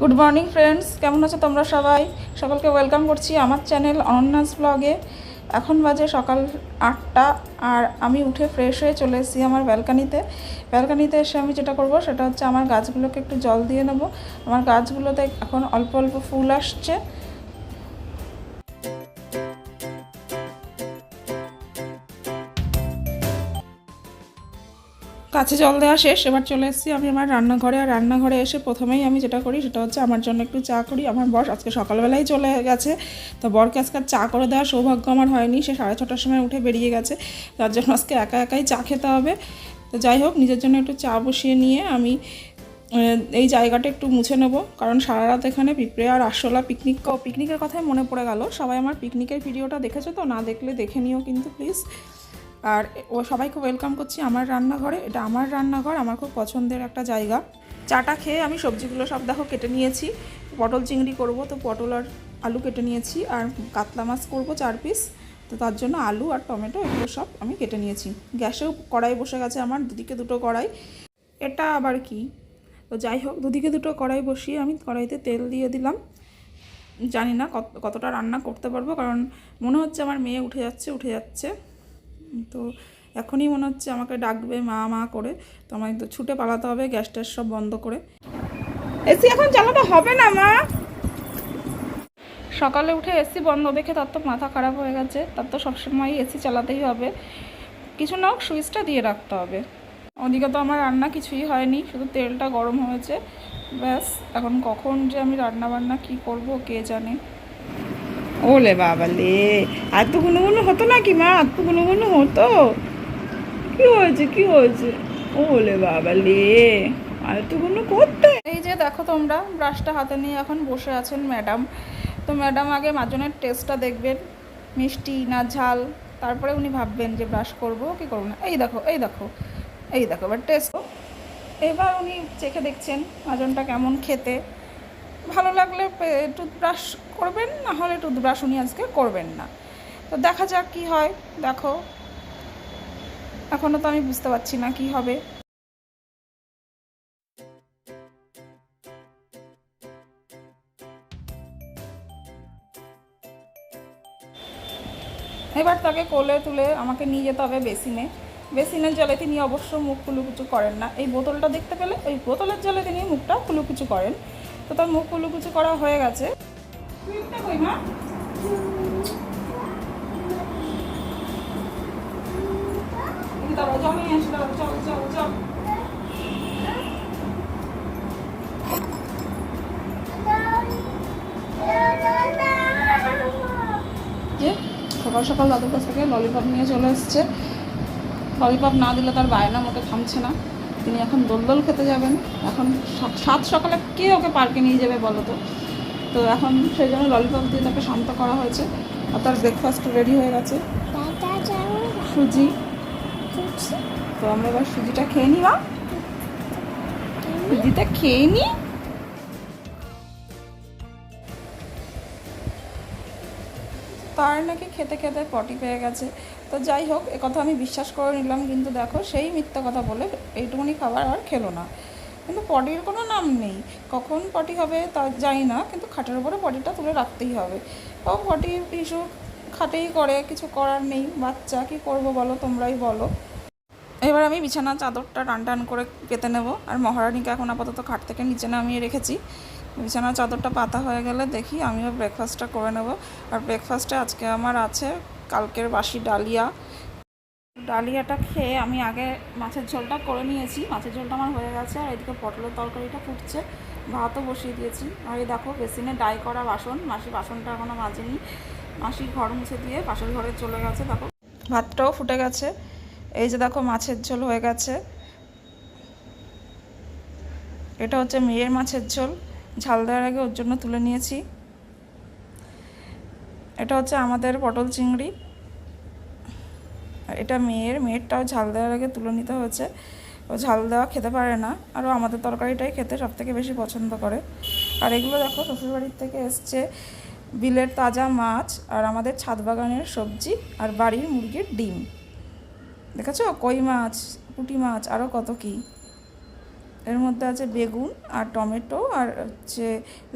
Good morning friends কেমন আছো তোমরা সবাই? সকলকে ওয়েলকাম করছি আমার চ্যানেল অনন্যাস ব্লগে এখন বাজে সকাল আটটা আর আমি উঠে ফ্রেশ হয়ে চলে এসেছি আমার ব্যালকানিতে ব্যালকানিতে এসে আমি যেটা করব সেটা হচ্ছে আমার গাছগুলোকে একটু জল দিয়ে নেব। আমার গাছগুলোতে এখন অল্প অল্প ফুল আসছে। কাছে জল দেওয়া শেষ, এবার চলে এসেছি আমি আমার রান্নাঘরে, আর রান্নাঘরে এসে প্রথমেই আমি যেটা করি সেটা হচ্ছে আমার জন্য একটু চা করি। আমার বস আজকে সকালবেলায় চলে গেছে, তো বরকে আজকে চা করে দেওয়ার সৌভাগ্য আমার হয়নি, সে সাড়ে ছটার সময় উঠে বেরিয়ে গেছে তার জন্য আজকে একা একাই চা খেতে হবে। তো যাই হোক, নিজের জন্য একটু চা বসিয়ে নিয়ে আমি এই জায়গাটা একটু মুছে নেব, কারণ সারা রাত এখানে পিঁপড়ে আর আরশোলা পিকনিক পিকনিকের কথাই মনে পড়ে গেল। সবাই আমার পিকনিকের ভিডিওটা দেখেছ তো? না দেখলে দেখে নিও কিন্তু প্লিজ আর ও সবাইকে ওয়েলকাম করছি আমার রান্নাঘরে। এটা আমার রান্নাঘর, আমার খুব পছন্দের একটা জায়গা। চাটা খেয়ে আমি সবজিগুলো সব দেখো কেটে নিয়েছি। পটল চিংড়ি করব, তো পটল আর আলু কেটে নিয়েছি। আর কাতলা মাছ করব চার পিস তো তার জন্য আলু আর টমেটো এগুলো সব আমি কেটে নিয়েছি। গ্যাসেও কড়াই বসে গেছে আমার, দুদিকে দুটো কড়াই। এটা আবার কি? তো যাই হোক, দুদিকে দুটো কড়াই বসিয়ে আমি কড়াইতে তেল দিয়ে দিলাম। জানি না কত, কতটা রান্না করতে পারব, কারণ মনে হচ্ছে আমার মেয়ে উঠে যাচ্ছে উঠে যাচ্ছে। তো এখনই মনে হচ্ছে আমাকে ডাকবে মা মা করে। তো আমাকে তো ছুটে পালাতে হবে, গ্যাস ট্যাস সব বন্ধ করে। এসি এখন চালাতে হবে না, মা? সকালে উঠে এসি বন্ধ দেখে তার তো মাথা খারাপ হয়ে গেছে। তার তো সবসময় এসি চালাতেই হবে। কিছু না হোক, সুইচটা দিয়ে রাখতে হবে। ওদিকে তো আমার রান্না কিছুই হয়নি, শুধু তেলটা গরম হয়েছে। ব্যাস, এখন কখন যে আমি রান্না বান্না কি করব কে জানে। ওলে বাবা লে এত গুনগুনো হতো নাকি মা? এত গুনগুনো হতো? কি হয়েছে কি হয়েছে? ওলে বাবা লে আর এত গুনো করতে? এই যে দেখো তোমরা, ব্রাশটা হাতে নিয়ে এখন বসে আছেন ম্যাডাম। তো ম্যাডাম আগে মাজনের টেস্টটা দেখবেন, মিষ্টি না ঝাল। তারপরে উনি ভাববেন যে ব্রাশ করব কি করব না। এই দেখো এই দেখো এই দেখো, এবার টেস্ট এবার উনি চেখে দেখছেন মাজনটা কেমন খেতে। ভালো লাগলে টুথব্রাশ করবেন, না হলে টুথব্রাশ উনি আজকে করবেন না। তো দেখা যাক কি হয়, দেখো। এখনও তো আমি বুঝতে পারছি না কি হবে। এবার তাকে কোলে তুলে আমাকে নিয়ে যেতে হবে বেসিনে। বেসিনের জলে তিনি অবশ্য মুখ কুলুকুচু করেন না। এই বোতলটা দেখতে পেলে ওই বোতলের জলে তিনি মুখটা কুলুকুচু করেন। তো তার মুখ কুলুকুচু করা হয়ে গেছে। সকাল সকাল দাদুর কাছ থেকে ললিপপ নিয়ে চলে এসছে। ললিপপ না দিলে তার বায়না মোটে থামছে না। তিনি এখন দোলদোল খেতে যাবেন। এখন সাত সকালে কে ওকে পার্কে নিয়ে যাবে বলো তো? তো এখন সেই জন্য ললিপপ দিয়ে তাকে শান্ত করা হয়েছে। আর তার ব্রেকফাস্ট রেডি হয়ে গেছে। সুজি। তো আমরা এবার সুজিটা খেয়ে নিই মা। সুজিটা খেয়ে নিই তার নাকি খেতে খেতে পটি পেয়ে গেছে। তো যাই হোক কথা আমি বিশ্বাস করে নিলাম, কিন্তু দেখো সেই মিথ্যা কথা বলে এইটুকুনি খাবার আর খেলো না। কিন্তু পটির কোনো নাম নেই। কখন পটি হবে তা জানি না, কিন্তু খাটের উপরে পটিটা তুলে রাখতেই হবে। ও পটি ইস্যু খাটেই করে, কিছু করার নেই। বাচ্চা, কি করব বলো, তোমরাই বলো। এবার আমি বিছানা চাদরটা টান টান করে পেতে নেব। আর মহারানীকে এখন আপাতত খাট থেকে নিচে নামিয়ে রেখেছি। বিছানার চাদরটা পাতা হয়ে গেলে দেখি আমিও ব্রেকফাস্টটা করে নেব। আর ব্রেকফাস্টে আজকে আমার আছে কালকের বাসি ডালিয়া। ডালিয়াটা খেয়ে আমি আগে মাছের ঝোলটা করে নিয়েছি। মাছের ঝোলটা আমার হয়ে গেছে আর এদিকে পটলের তরকারিটা ফুটছে। ভাতও বসিয়ে দিয়েছি। আর এই দেখো, বেসিনে ডাই করা বাসন। মাসি বাসনটা এখনও মাজেনি। মাসি ঘর মুছে দিয়ে পাশের ঘরে চলে গেছে, দেখো। ভাতটাও ফুটে গেছে। এই যে দেখো, মাছের ঝোল হয়ে গেছে। এটা হচ্ছে মেয়ের মাছের ঝোল। ঝাল দেওয়ার আগে ওর জন্য তুলে নিয়েছি। এটা হচ্ছে আমাদের পটল চিংড়ি। এটা মেয়ের, মেয়েরটাও ঝাল দেওয়ার আগে তুলে নিতে হয়েছে। ও ঝাল দেওয়া খেতে পারে না আরও আমাদের তরকারিটাই খেতে সব থেকে বেশি পছন্দ করে। আর এগুলো দেখো, শ্বশুরবাড়ির থেকে এসছে বিলের তাজা মাছ আর আমাদের ছাদ বাগানের সবজি আর বাড়ির মুরগির ডিম। দেখেছ? কই মাছ, পুঁটি মাছ আরও কত কী। এর মধ্যে আছে বেগুন আর টমেটো আর হচ্ছে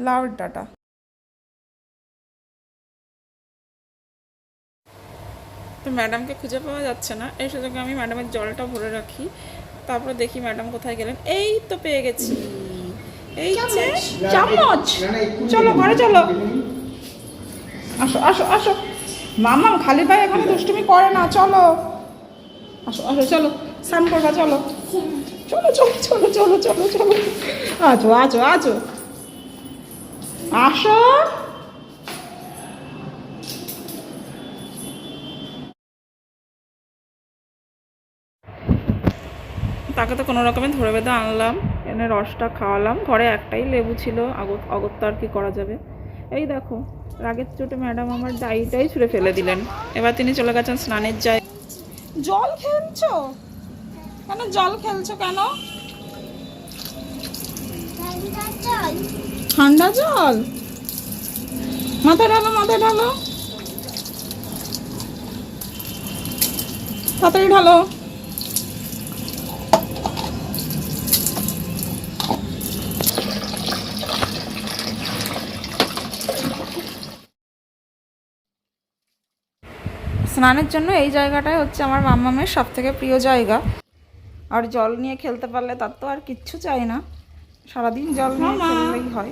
লাউর ডাঁটা। তো ম্যাডামকে খুঁজে পাওয়া যাচ্ছে না। এই সুযোগে আমি ম্যাডামের জলটা ভরে রাখি। তারপরে দেখি ম্যাডাম কোথায় গেলেন। এই তো পেয়ে গেছি। এই যে চামচ? চলো ঘরে চলো। আসো আসো আসো। মামাম খালি ভাই এখানে দুষ্টুমি করে না। চলো। আসো আসো চলো। স্নান করবা চলো। চলো চলো চলো চলো চলো চলো। আজো আজো আজো। আসো। তাকে তো কোনো রকমে ধরে বেঁধে আনলাম, এনে রসটা খাওয়ালাম। ঘরে একটাই লেবু ছিল, আগত আর কি করা যাবে? এই দেখো, রাগের চোটে ম্যাডাম আমার ডাইটাই ছুঁড়ে ফেলে দিলেন। এবার তিনি চলে গেছেন স্নানের জায় জল খেলছো? কেন জল খেলছো কেন? ঠান্ডা জল? মাথা ঢালো মাথা ঢালো। তাড়াতাড়ি ঢালো। স্নানের জন্য এই জায়গাটাই হচ্ছে আমার মাম্মামের সব থেকে প্রিয় জায়গা। আর জল নিয়ে খেলতে পারলে তার তো আর কিচ্ছু চাই না। সারাদিন জল নিয়ে খেললেই হয়।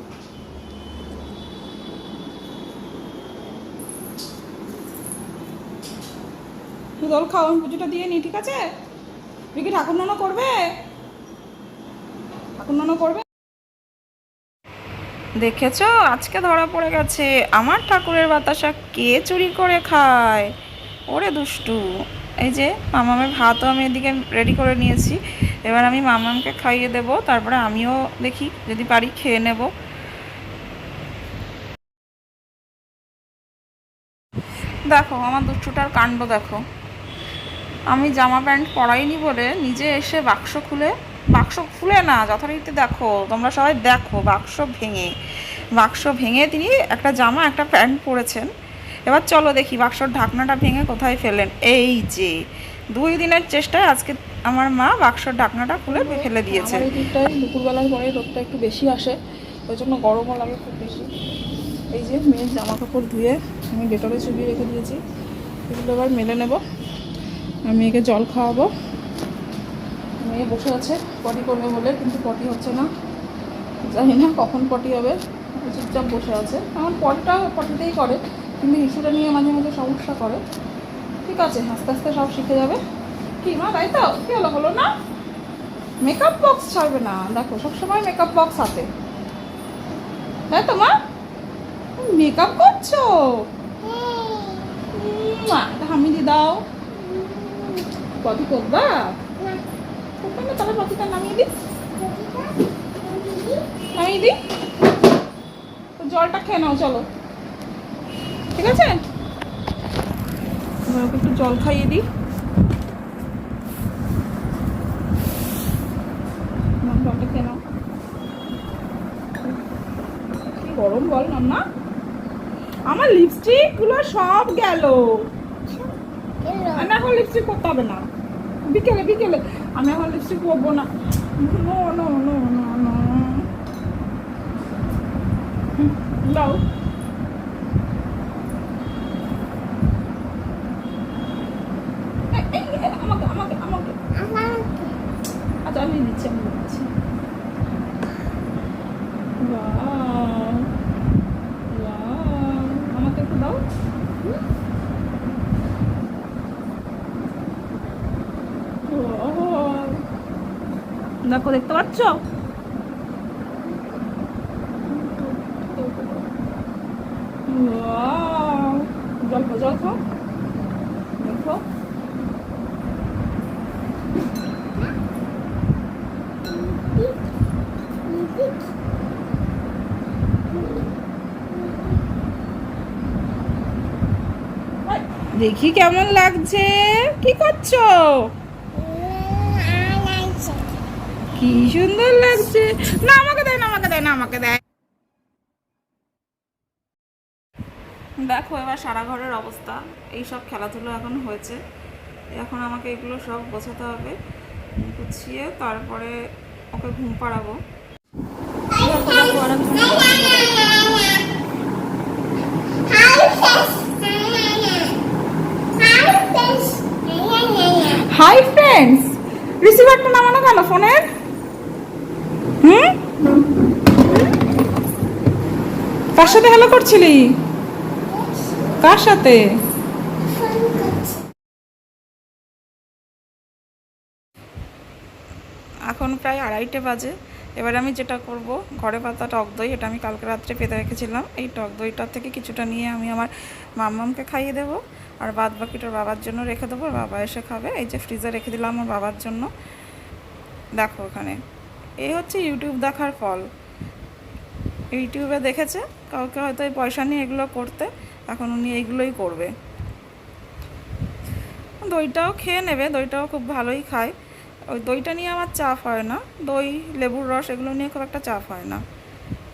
জল খাও আমি পুজোটা দিয়ে নি ঠিক আছে? তুই কি ঠাকুর নানো করবে? ঠাকুর নানো করবে? দেখেছ? আজকে ধরা পড়ে গেছে। আমার ঠাকুরের বাতাসা কে চুরি করে খায়? ওরে দুষ্টু। এই যে, মামামের ভাতও আমি এদিকে রেডি করে নিয়েছি। এবার আমি মামামকে খাইয়ে দেব, তারপরে আমিও দেখি, যদি পারি খেয়ে নেব। দেখো, আমার দুষ্টুটার কাণ্ড দেখো। আমি জামা প্যান্ট পরাইনি বলে নিজে এসে বাক্স খুলে বাক্স খুলে না, যথারীতি দেখো, তোমরা সবাই দেখো, বাক্স ভেঙে। বাক্স ভেঙে তিনি একটা জামা, একটা প্যান্ট পরেছেন। এবার চলো দেখি বাক্সর ঢাকনাটা ভেঙে কোথায় ফেলেন এই যে দুই দিনের চেষ্টায় আজকে আমার মা বাক্সর ঢাকনাটা খুলে ফেলে দিয়েছে। এই দিকটায় দুপুরবেলার পরে রোদটা একটু বেশি আসে ওই জন্য গরমও লাগে খুব বেশি। এই যে মেয়ের জামা কাপড় ধুয়ে আমি ডেটলে চুবিয়ে রেখে দিয়েছি এগুলো এবার মেলে নেব। আমি মেয়েকে জল খাওয়াবো। মেয়ে বসে আছে পটি করবে বলে কিন্তু পটি হচ্ছে না। জানি না কখন পটি হবে চুপচাপ বসে আছে। এখন পটিটা পটিতেই করে। কিন্তু ইস্যুটা নিয়ে মাঝে মাঝে সমস্যা করে। ঠিক আছে, আস্তে আস্তে সব শিখে যাবে। কি মা, তাই তো? কি হলো হলো না? মেকআপ বক্স ছাড়বে না। দেখো, সবসময় মেকআপ বক্স হাতে। তাই তো মা? মেকআপ করছ? মা হামিদি দাও। পটি করবা না, তাহলে পটিটা নামিয়ে নামিয়ে দি জলটা খেয়ে নাও, চলো। ঠিক আছে? ওকে একটু জল খাইয়ে দিই। জলটা খেয়ে নাও। গরম না আমার লিপস্টিকগুলো। সব এখন লিপস্টিক করতে হবে না। বিকেলে বিকেলে। আমি এখন লিপস্টিক নো। দাও এই, এই, এই, আমাকে আমাকে আমাকে আচ্ছা আমি দিচ্ছি আমি দিচ্ছি Wow. Wow. আমাকে একটু দাও. দেখো দেখতে পাচ্ছ. জল জল খাও দেখো দেখি কেমন লাগছে। কি করছ? কি সুন্দর লাগছে। না আমাকে দেয় না আমাকে দেয় না আমাকে দেয়। দেখো এবার সারা ঘরের অবস্থা। এই সব খেলাধুলো এখন হয়েছে। এখন আমাকে এগুলো সব গোছাতে হবে গুছিয়ে তারপরে ওকে ঘুম পাড়াবো। দেখো, দেখো, আর একজন হাই ফ্রেন্ডস রিসিভারটা নামানো কেন ফোনের? হুম? কার সাথে হ্যালো করছিলি? কার সাথে? এখন প্রায় আড়াইটে বাজে। এবার আমি যেটা করব, ঘরে পাতা টক দই, এটা আমি কালকে রাত্রে পেতে রেখেছিলাম। এই টক দইটার থেকে কিছুটা নিয়ে আমি আমার মাম্মামকে খাইয়ে দেবো। আর বাদ বাকিটা বাবার জন্য রেখে দেবো বাবা এসে খাবে। এই যে ফ্রিজে রেখে দিলাম আমার বাবার জন্য। দেখো ওখানে। এই হচ্ছে ইউটিউব দেখার ফল। ইউটিউবে দেখেছে, কাউকে হয়তো এই পয়সা নিয়ে এগুলো করতে, এখন উনি এইগুলোই করবে। দইটাও খেয়ে নেবে, দইটাও খুব ভালোই খায়। ওই দইটা নিয়ে আমার চাপ হয় না, দই, লেবুর রস এগুলো নিয়ে খুব একটা চাপ হয় না।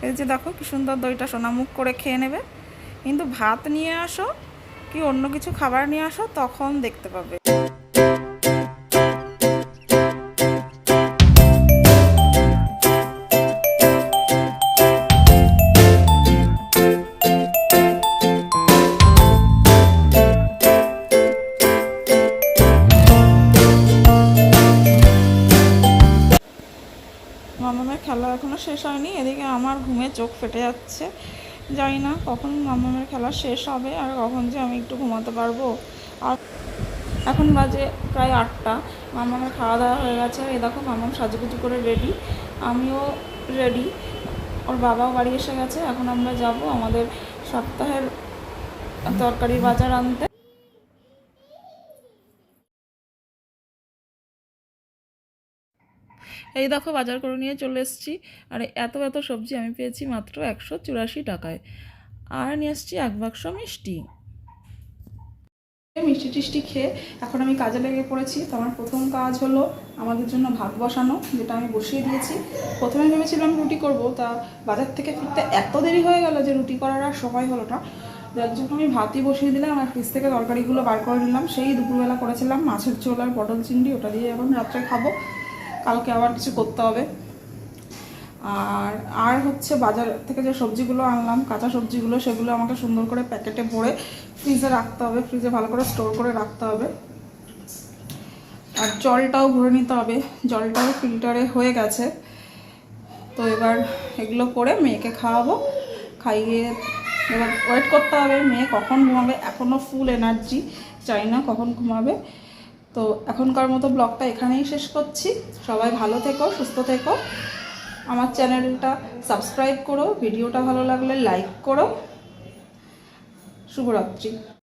এই যে দেখো কি সুন্দর দইটা সোনামুখ করে খেয়ে নেবে। কিন্তু ভাত নিয়ে আসো কি অন্য কিছু খাবার নিয়ে আসো, তখন দেখতে পাবে। খেলা এখনও শেষ হয়নি, এদিকে আমার ঘুমে চোখ ফেটে যাচ্ছে। জানি না কখন মামামের খেলা শেষ হবে আর কখন যে আমি একটু ঘুমাতে পারব। আর এখন বাজে প্রায় আটটা। মামামের খাওয়া দাওয়া হয়ে গেছে। এ দেখো মামাম সাজুগুজু করে রেডি আমিও রেডি ওর বাবাও বাড়ি এসে গেছে। এখন আমরা যাব আমাদের সপ্তাহের তরকারি বাজার আনতে। এই দেখো বাজার করে নিয়ে চলে এসেছি। আর এত এত সবজি আমি পেয়েছি মাত্র একশো চুরাশি টাকায়। আর নিয়ে এসেছি এক বাক্স মিষ্টি। মিষ্টি টিষ্টি খেয়ে এখন আমি কাজে লেগে পড়েছি। তো আমার প্রথম কাজ হলো আমাদের জন্য ভাত বসানো, যেটা আমি বসিয়ে দিয়েছি। প্রথমে ভেবেছিলাম রুটি করব, তা বাজার থেকে ফিরতে এত দেরি হয়ে গেল যে রুটি করার আর সময় হলো না। যার জন্য আমি ভাতই বসিয়ে দিলাম, আর ফ্রিজ থেকে তরকারিগুলো বার করে নিলাম। সেই দুপুরবেলা করেছিলাম মাছের ঝোল আর পটল চিংড়ি, ওটা দিয়ে এখন রাত্রে খাব। কালকে আবার কিছু করতে হবে। আর আর হচ্ছে বাজার থেকে যে সবজিগুলো আনলাম, কাঁচা সবজিগুলো, সেগুলো আমাকে সুন্দর করে প্যাকেটে ভরে ফ্রিজে রাখতে হবে, ফ্রিজে ভালো করে স্টোর করে রাখতে হবে। আর জলটাও ভরে নিতে হবে, জলটাও ফিল্টারে হয়ে গেছে। তো এবার এগুলো করে মেয়েকে খাওয়াবো, খাইয়ে এবার ওয়েট করতে হবে, মেয়ে কখন ঘুমাবে? এখনও ফুল এনার্জি চাই না কখন ঘুমাবে। তো এখনকার মতো ব্লগটা এখানেই শেষ করছি। সবাই ভালো থেকো, সুস্থ থেকো। আমার চ্যানেলটা সাবস্ক্রাইব করো, ভিডিওটা ভালো লাগলে লাইক করো। শুভরাত্রি।